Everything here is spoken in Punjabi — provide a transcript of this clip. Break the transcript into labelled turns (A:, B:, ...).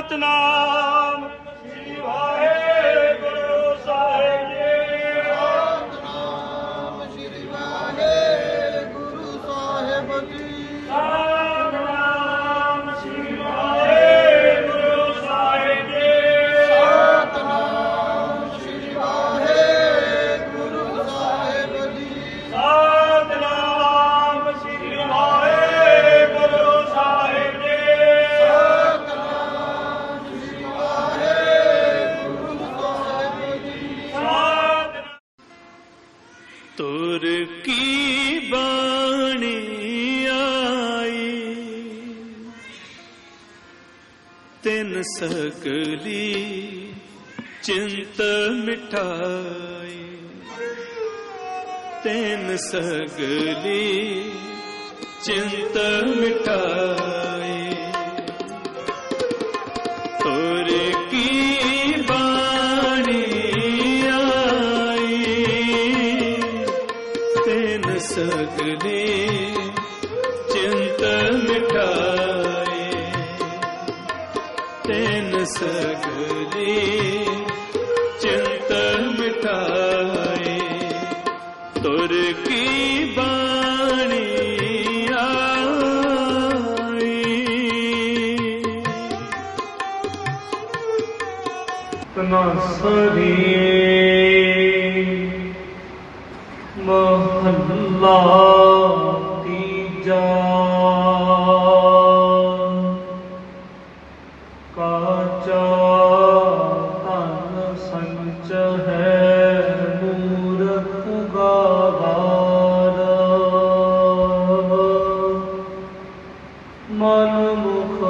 A: ਸਤਨਾਮ।
B: ਤੁਰ ਕੀ ਬਾਣੀ ਆਈ? ਤਿਨ ਸਕਲੀ ਚਿੰਤ ਮਿਟਾਈ ਤਿਨ ਸਗਲੀ ਚਿੰਤ ਮਿਟਾਈ ਸਗਲੇ ਚਿੰਤ ਮਿਟਾਏ ਤਿਨ ਸਗਲੇ ਚਿੰਤ ਮਿਟਾਏ ਤੁਰ ਕੀ ਬਾਣੀ ਆਈ।
A: ਤਨਸਰੀ ਮਹੱਲਾ ਤੀਜਾ। ਕਾਚਾ ਧਨ ਸੰਚ ਹੈ ਮੂਰਖ ਗਾਵਾਰ ਮਨ ਮੁਖ